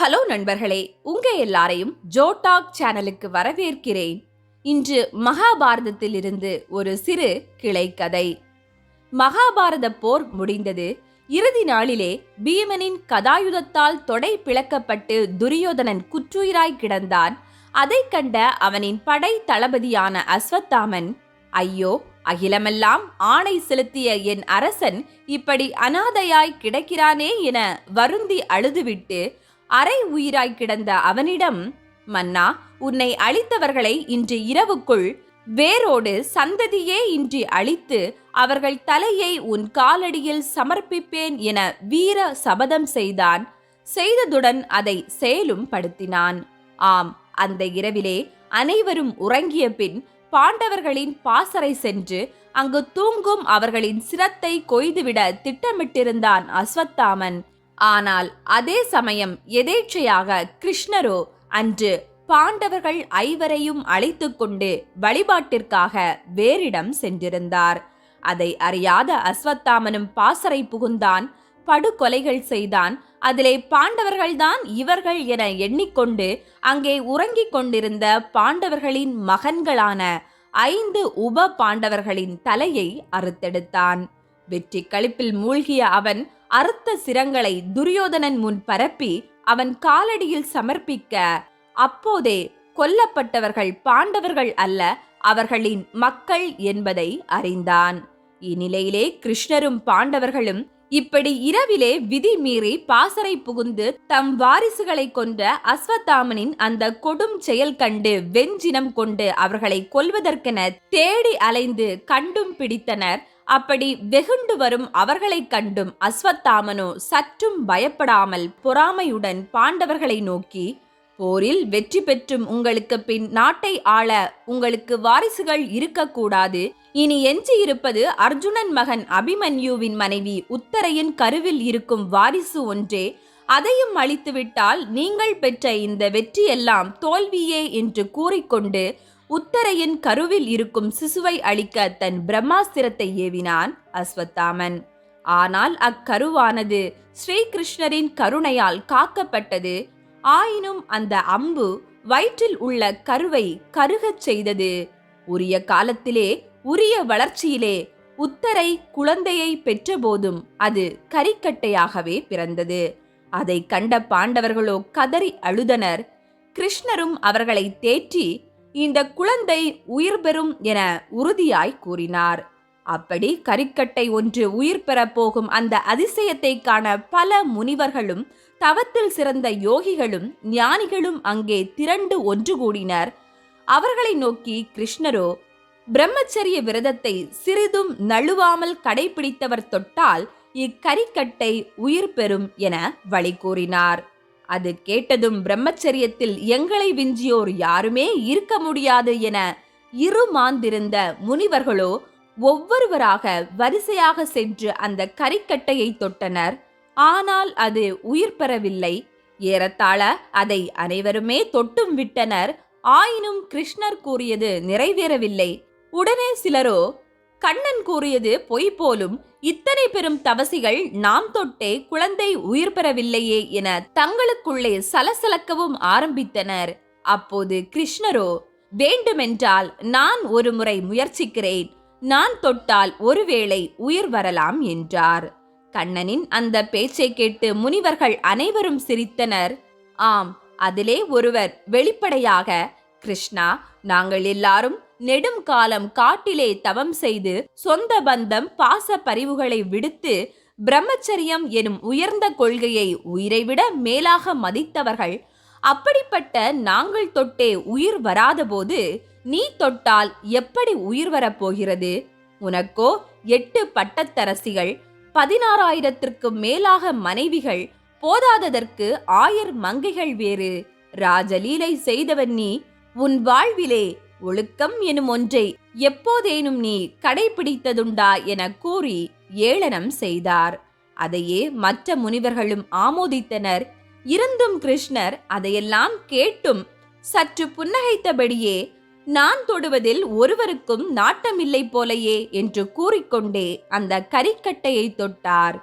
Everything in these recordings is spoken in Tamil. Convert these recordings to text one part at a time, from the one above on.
ஹலோ நண்பர்களே உங்க எல்லாரையும் ஜோடாக் சேனலுக்கு வரவேற்கிறேன். இன்று மகாபாரதத்தில் இருந்து ஒரு சிறு கிளைக்கதை. மகாபாரத போர் முடிந்தது. இறுதி நாளிலே பீமனின் கதாயுதத்தால் தொடை பிளக்கப்பட்டு துரியோதனன் குற்றுயிராய் கிடந்தான். அதைக் கண்ட அவனின் படை தளபதியான அஸ்வத்தாமன் ஐயோ அகிலமெல்லாம் ஆணை செலுத்திய என் அரசன் இப்படி அனாதையாய் கிடக்கிறானே என வருந்தி அழுதுவிட்டு அரை உயிராய் கிடந்த அவனிடம் மன்னா உன்னை அழித்தவர்களை இன்று இரவுக்குள் வேரோடு சந்ததியே இன்றி அழித்து அவர்கள் தலையை உன் காலடியில் சமர்ப்பிப்பேன் என வீர சபதம் செய்தான். செய்ததுடன் அதை செயலும் படுத்தினான். ஆம் அந்த இரவிலே அனைவரும் உறங்கிய பின் பாண்டவர்களின் பாசறை சென்று அங்கு தூங்கும் அவர்களின் சிரத்தை கொய்துவிட திட்டமிட்டிருந்தான் அஸ்வத்தாமன். ஆனால் அதே சமயம் எதேச்சையாக கிருஷ்ணரோ அன்று பாண்டவர்கள் ஐவரையும் அழைத்து கொண்டு வழிபாட்டிற்காக வேறிடம் சென்றிருந்தார். அதை அறியாத அஸ்வத்தாமனும் பாசறை புகுந்தான் படுகொலைகள் செய்தான். அதிலே பாண்டவர்கள்தான் இவர்கள் என எண்ணிக்கொண்டு அங்கே உறங்கிக் கொண்டிருந்த பாண்டவர்களின் மகன்களான ஐந்து உப பாண்டவர்களின் தலையை அறுத்தெடுத்தான். வெற்றி களிப்பில் மூழ்கிய அவன் அறுத்த சிரங்களை துரியோதனன் முன் பரப்பி அவன் காலடியில் சமர்ப்பிக்க அப்போதே கொல்லப்பட்டவர்கள் பாண்டவர்கள் அல்ல அவர்களின் மக்கள் என்பதை அறிந்தான். இந்நிலையிலே கிருஷ்ணரும் பாண்டவர்களும் இப்படி இரவிலே விதி மீறி பாசறை புகுந்து தம் வாரிசுகளை கொன்ற அஸ்வத்தாமனின் அந்த கொடும் செயல் கண்டு வெஞ்சினம் கொண்டு அவர்களை கொல்வதற்கென தேடி அலைந்து கண்டும் பிடித்தனர். அப்படி வெகுண்டு வரும் அவர்களைக் கண்டும் அஸ்வத்தாமனோ சற்றும் பயப்படாமல் பொறாமையுடன் பாண்டவர்களை நோக்கி போரில் வெற்றி பெற்றும் உங்களுக்கு பின் நாட்டை ஆள உங்களுக்கு வாரிசுகள் இருக்கக்கூடாது. இனி எஞ்சி இருப்பது அர்ஜுனன் மகன் அபிமன்யுவின் மனைவி உத்தரையின் கருவில் இருக்கும் வாரிசு ஒன்றே. அதையும் அழித்துவிட்டால் நீங்கள் பெற்ற இந்த வெற்றியெல்லாம் தோல்வியே என்று கூறிக்கொண்டு உத்தரையின் கருவில் இருக்கும் சிசுவை அழிக்க தன் பிரம்மாஸ்திரத்தை ஏவினான் அஸ்வத்தாமன். ஆனால் அக்கருவானது ஸ்ரீகிருஷ்ணரின் கருணையால் காக்கப்பட்டது. ஆயினும் அந்த அம்பு வயிற்றில் உள்ள கருவை கருகச் செய்தது. உரிய காலத்திலே உரிய வளர்ச்சியிலே உத்தரை குழந்தையை பெற்றபோதும் அது கரிக்கட்டையாகவே பிறந்தது. அதை கண்ட பாண்டவர்களோ கதறி அழுதனர். கிருஷ்ணரும் அவர்களை தேற்றி இந்த குழந்தை உயிர் பெறும் என உறுதியாய் கூறினார். அப்படி கரிக்கட்டை ஒன்று உயிர் பெறப் போகும் அந்த அதிசயத்தை காண பல முனிவர்களும் தவத்தில் சிறந்த யோகிகளும் ஞானிகளும் அங்கே திரண்டு ஒன்று கூடினர். அவர்களை நோக்கி கிருஷ்ணரோ பிரம்மச்சரிய விரதத்தை சிறிதும் நழுவாமல் கடைபிடித்தவர் தொட்டால் இக்கரிக்கட்டை உயிர் பெறும் என வழி கூறினார். அது கேட்டதும் பிரம்மச்சரியத்தில் எங்களை விஞ்சியோர் யாருமே இருக்க முடியாது என இருமாந்திருந்த முனிவர்களோ ஒவ்வொருவராக வரிசையாக சென்று அந்த கரிக்கட்டையை தொட்டனர். ஆனால் அது உயிர் பெறவில்லை. ஏறத்தாழ அதை அனைவருமே தொட்டும் விட்டனர். ஆயினும் கிருஷ்ணர் கூறியது நிறைவேறவில்லை. உடனே சிலரோ கண்ணன் கூறியது பொய் போலும். இத்தனை பெரும் தவசிகள் நாம் தொட்டே குழந்தை உயிர் பெறவில்லையே என தங்களுக்குள்ளே சலசலக்கவும் ஆரம்பித்தனர். அப்போது கிருஷ்ணரோ வேண்டுமென்றால் நான் ஒரு முறை முயற்சிக்கிறேன். நான் தொட்டால் ஒருவேளை உயிர் வரலாம் என்றார். கண்ணனின் அந்த பேச்சை கேட்டு முனிவர்கள் அனைவரும் சிரித்தனர். ஆம் அதிலே ஒருவர் வெளிப்படையாக கிருஷ்ணா நாங்கள் எல்லாரும் நெடும் காலம் காட்டிலே தவம் செய்து சொந்த பந்தம் பாச பரிவுகளை விடுத்து பிரம்மச்சரியம் எனும் உயர்ந்த கொள்கையை உயிரைவிட மேலாக மதித்தவர்கள் அப்படிப்பட்ட நாங்கள் தொட்டே உயிர் வராதபோது நீ தொட்டால் எப்படி உயிர் வரப்போகிறது? உனக்கோ எட்டு பட்டத்தரசிகள் பதினாறாயிரத்திற்கு மேலாக மனைவிகள் போதாததற்கு ஆயர் மங்கைகள் வேறு. ராஜலீலை செய்தவன் நீ உன் வாழ்விலே ஒழுக்கம் எனும் ஒன்றை எப்போதேனும் நீ கடைபிடித்ததுண்டா என கூறி ஏளனம் செய்தார். அதையே மற்ற முனிவர்களும் ஆமோதித்தனர். இருந்தும் கிருஷ்ணர் அதையெல்லாம் கேட்டும். சற்று புன்னகைத்தபடியே நான் தொடுவதில் ஒருவருக்கும் நாட்டமில்லை போலையே என்று கூறிக்கொண்டே அந்த கரிக்கட்டையை தொட்டார்.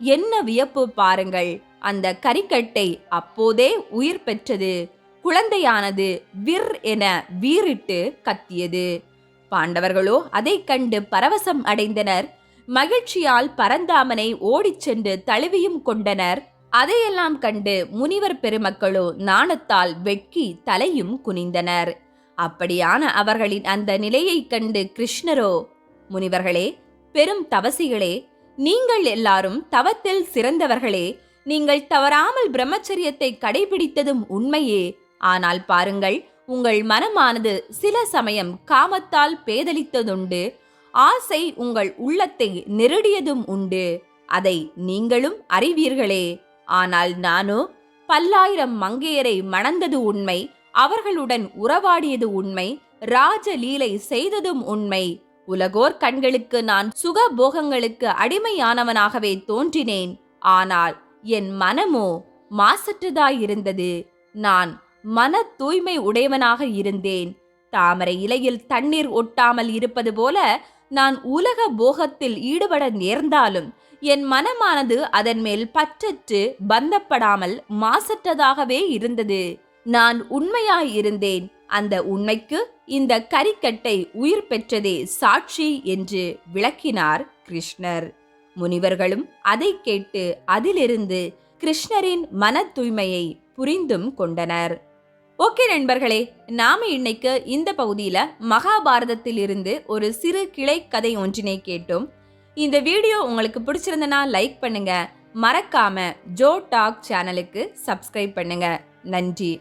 என்ன வியப்பு பாருங்கள். அந்த கரிக்கட்டை அப்போதே உயிர் பெற்றது. குழந்தையானது விர் என வீறிட்டு கத்தியது. பாண்டவர்களோ அதைக் கண்டு பரவசம் அடைந்தனர். மகிழ்ச்சியால் பரந்தாமனை ஓடிச் சென்று தழுவியும் கொண்டனர். அதையெல்லாம் கண்டு முனிவர் பெருமக்களோ நாணத்தால் வெட்கி தலையும் குனிந்தனர். அப்படியான அவர்களின் அந்த நிலையைக் கண்டு கிருஷ்ணரோ முனிவர்களே பெரும் தவசிகளே நீங்கள் எல்லாரும் தவத்தில் சிறந்தவர்களே நீங்கள் தவறாமல் பிரம்மச்சரியத்தை கடைபிடித்ததும் உண்மையே. ஆனால் பாருங்கள் உங்கள் மனமானது சில சமயம் காமத்தால் பேதலித்ததுண்டு ஆசை உங்கள் உள்ளத்தை நெருடியதும் உண்டு. அதை நீங்களும் அறிவீர்களே. ஆனால் நானோ பல்லாயிரம் மங்கையரை மணந்தது உண்மை அவர்களுடன் உறவாடியது உண்மை ராஜலீலை செய்ததும் உண்மை. உலகோர் கண்களுக்கு நான் சுக போகங்களுக்கு அடிமையானவனாகவே தோன்றினேன். ஆனால் என் மனமோ மாசற்றதாயிருந்தது. நான் மன தூய்மை உடையவனாக இருந்தேன். தாமரை இலையில் தண்ணீர் ஒட்டாமல் இருப்பது போல நான் உலக போகத்தில் ஈடுபட நேர்ந்தாலும் என் மனமானது அதன் மேல் பற்றற்று பந்தப்படாமல் மாசற்றதாகவே இருந்தது. நான் உண்மையாய் இருந்தேன். அந்த உண்மைக்கு இந்த கரிக்கட்டை உயிர் பெற்றதே சாட்சி என்று விளக்கினார் கிருஷ்ணர். முனிவர்களும் அதை கேட்டு அதிலிருந்து கிருஷ்ணரின் மன தூய்மையை புரிந்தும் கொண்டனர். ஓகே நண்பர்களே நாம இன்னைக்கு இந்த பகுதியில் மகாபாரதத்தில் இருந்து ஒரு சிறு கிளை கதை ஒன்றினை கேட்டோம். இந்த வீடியோ உங்களுக்கு பிடிச்சிருந்தனா லைக் பண்ணுங்க. மறக்காம ஜோ டாக் சேனலுக்கு சப்ஸ்கிரைப் பண்ணுங்க. நன்றி.